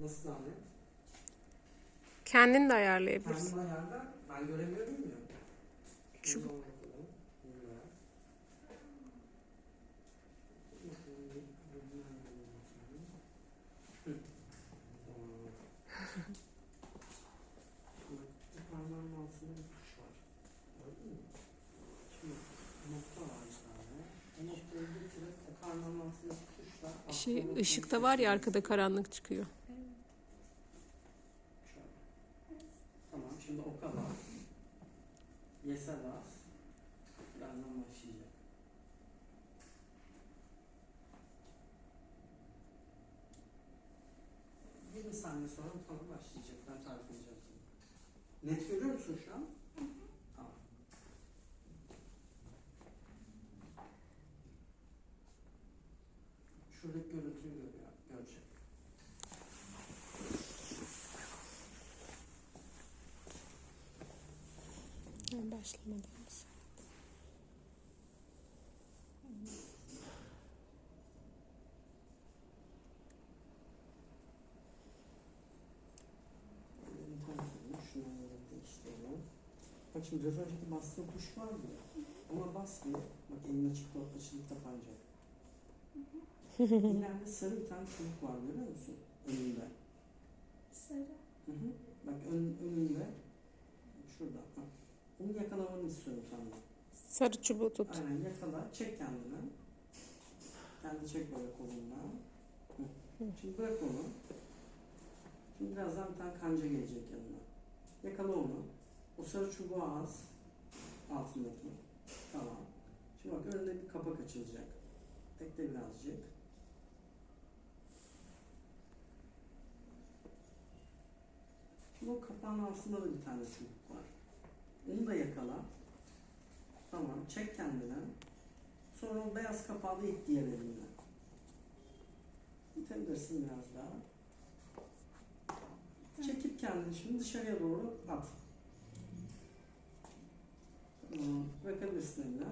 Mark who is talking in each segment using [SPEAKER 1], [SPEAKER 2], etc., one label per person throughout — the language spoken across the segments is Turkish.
[SPEAKER 1] Nasıl Ahmet?
[SPEAKER 2] Kendin de ayarlayabilirsin.
[SPEAKER 1] Kendim ayarda ben göremiyorum ya. Tuşla
[SPEAKER 2] Şey, ışıkta var ya arkada karanlık çıkıyor.
[SPEAKER 1] Şöyle. Tamam şimdi o kadar. Yes'e bas. Birazdan başlayacak. Bir saniye sonra tamam başlayacak. Ben tarif edeceğim. Net görüyor musun şu an? Tamam. Şuradaki Onu. Bak şimdi biraz önceki bastığın tuş var ya. Ona bas bir. Bak elin açık açılıp kapanacak. İleride sarı bir tane çubuk var görüyor musun? Önünde.
[SPEAKER 3] Sarı.
[SPEAKER 1] Hı hı. Bak ön, önünde. Şurada. Ha. Onu yakalamanı istiyorum senden.
[SPEAKER 2] Sarı çubuğu tut.
[SPEAKER 1] Aynen yakala. Çek kendini. Kendi çek böyle kolunla. Hı. Şimdi bırak onu. Şimdi birazdan bir tane kanca gelecek yanına. Yakala onu. O sarı çubuğu az. Altındaki. Tamam. Şimdi bak önünde bir kapak açılacak. Bekle birazcık. Şimdi o kapağın altında da bir tane çubuk var. Onu da yakala. Tamam. Çek kendine. Sonra o beyaz kapağı da it diğer elinle. İtebilirsin biraz daha. Çekip kendini şimdi dışarıya doğru at. Tamam. Bırakabilirsin eline.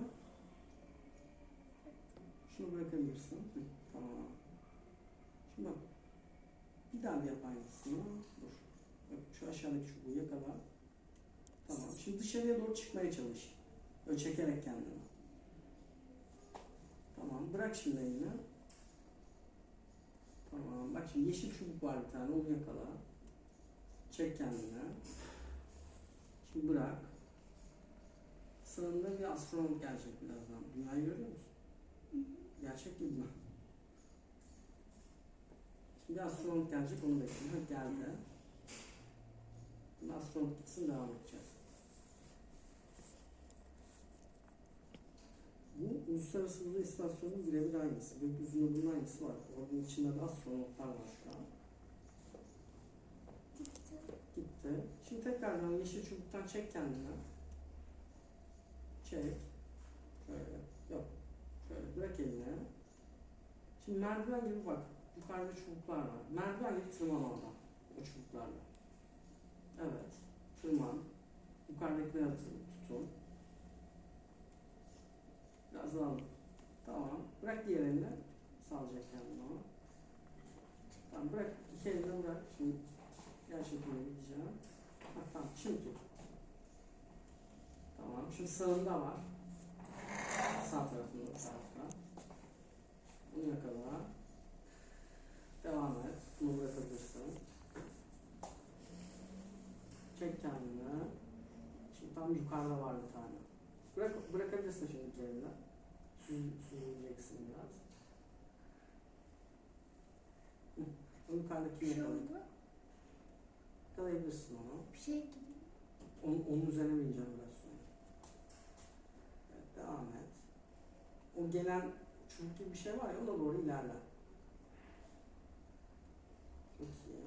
[SPEAKER 1] Şunu bırakabilirsin. Tamam. Şimdi bak. Bir daha bir yap aynısını. Dur. Bak şu aşağıdaki çubuğu yakala. Şimdi dışarıya doğru çıkmaya çalış. Böyle çekerek kendini. Tamam. Bırak şimdi elini. Tamam. Bak şimdi yeşil çubuk var bir tane. Onu yakala. Çek kendine. Şimdi bırak. Sağında bir astronot gelecek birazdan. Dünyayı görüyor musun? Gerçek gibi mi? Şimdi bir astronot gelecek onu bekliyorum. Geldi. Şimdi astronot gitsin devam edeceğiz. Bu Uluslararası Uzay İstasyonu'nun birebir aynısı. Gökyüzünde bunun aynısı var. Onun içinde de astronotlar var şu an.
[SPEAKER 3] Gitti.
[SPEAKER 1] Şimdi tekrardan yeşil çubuktan çek kendini. Çek. Şöyle. Yok. Şöyle bırak elini. Şimdi merdiven gibi bak. Yukarıda çubuklar var. Merdiven gibi tırman oradan. O çubuklarla. Evet. Tırman. Yukarıdakileri tutun. Biraz. Tamam. Bırak diğer. Salacak kendini o. Tamam bırak. İki elini bırak. Şimdi gerçekten gideceğim. Ha, tamam. Şimdi. Tamam. Şimdi sağında var. Sağ tarafında bu tarafta. Bunu yakala. Devam et. Bunu bırakabilirsin. Çek kendini. Şimdi tam yukarıda var bir tane. Bırak, bırakabilirsin şimdi Süz, süzüleceksin biraz. Hı. O yukarıdaki
[SPEAKER 3] şey
[SPEAKER 1] yakala.
[SPEAKER 3] oldu.
[SPEAKER 1] Yakalayabilirsin onu.
[SPEAKER 3] Bir şey gibi.
[SPEAKER 1] Onun, onun üzerine bineceğim biraz sonra. Evet, devam et. O gelen çubuk gibi bir şey var ya ona doğru ilerle. Çok iyi.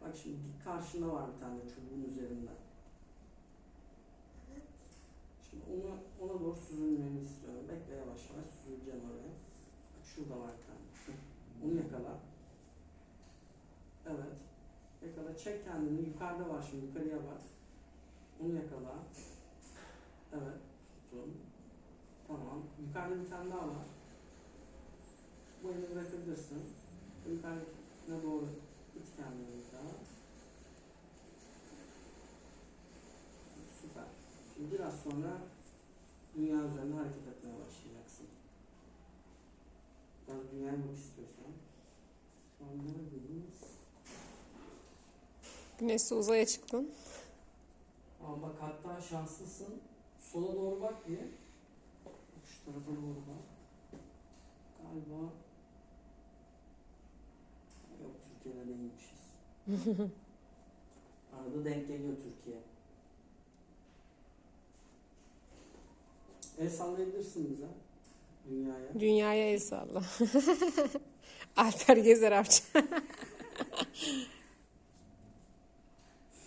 [SPEAKER 1] Bak şimdi karşında var bir tane çubuğun üzerinde. Şimdi ona, ona doğru süzülmeni istiyorum. Bekle yavaş yavaş süzüleceğim oraya. Bak şurada var bir tane. Onu yakala. Evet. Yakala. Çek kendini. Yukarıda var şimdi. Yukarıya bak. Onu yakala. Evet. Tutun. Tamam. Yukarıda bir tane daha var. Bu elini bırakabilirsin. Yukarıdakine doğru Tut kendini bir daha. Şimdi biraz sonra dünya üzerinde hareket etmeye başlayacaksın. Biraz dünyaya bak istiyorsan. Şu an neredeyiz?
[SPEAKER 2] Güneş'te uzaya çıktın.
[SPEAKER 1] Ama bak hatta şanslısın. Sola doğru bak bir. Şu tarafa doğru bak. Galiba yok Türkiye'de değilmişiz. Arada denk geliyor Türkiye. El sallayabilirsin bize. Dünyaya.
[SPEAKER 2] Dünyaya el salla. Alper Gezer Avcı.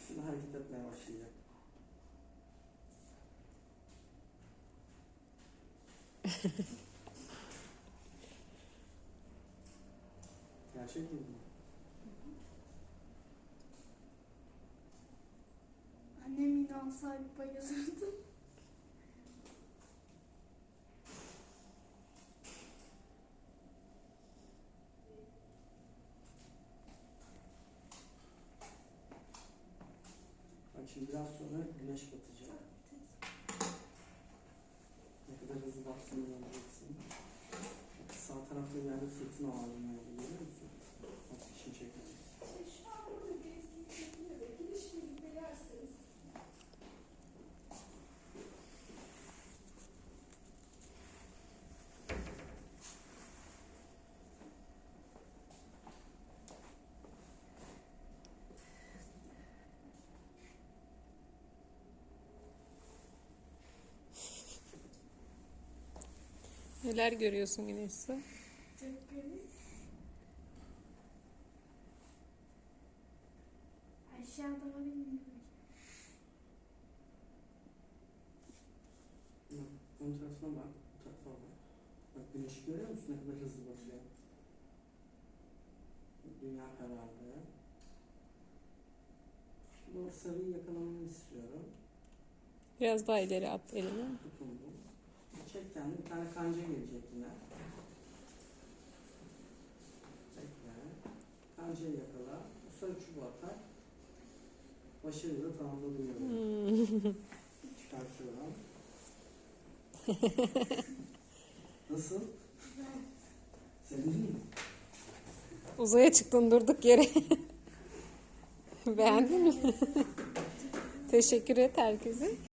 [SPEAKER 1] Şimdi hareket etmeye başlayacak. Gerçek mi bu?
[SPEAKER 3] Annem yine olsaydı bayılırdı.
[SPEAKER 1] Şimdi biraz sonra güneş batacak. Ne kadar hızlı battığını göreceksin. Bak sağ tarafta ileride fırtına var bunlar
[SPEAKER 2] Neler görüyorsun Güneş'te?
[SPEAKER 3] Çok garip. Aşağıda var bilmiyorum.
[SPEAKER 1] Ön tarafına bak, bu bak. Bak güneşi görüyor musun ne kadar hızlı batıyor? Dünya karardı. Şimdi o sarıyı yakalamanı istiyorum.
[SPEAKER 2] Biraz daha ileri at elini.
[SPEAKER 1] Kendini. Bir tane kanca gelecek yine. Bekle. Kancayı yakala. Bu sarı çubuğu atar. Başarıyla tamamladım görevi.
[SPEAKER 2] Hmm.
[SPEAKER 1] Çıkartıyorum. Nasıl? Sevindin mi?
[SPEAKER 2] Uzaya çıktın durduk yere. Beğendin mi? Teşekkür et herkese.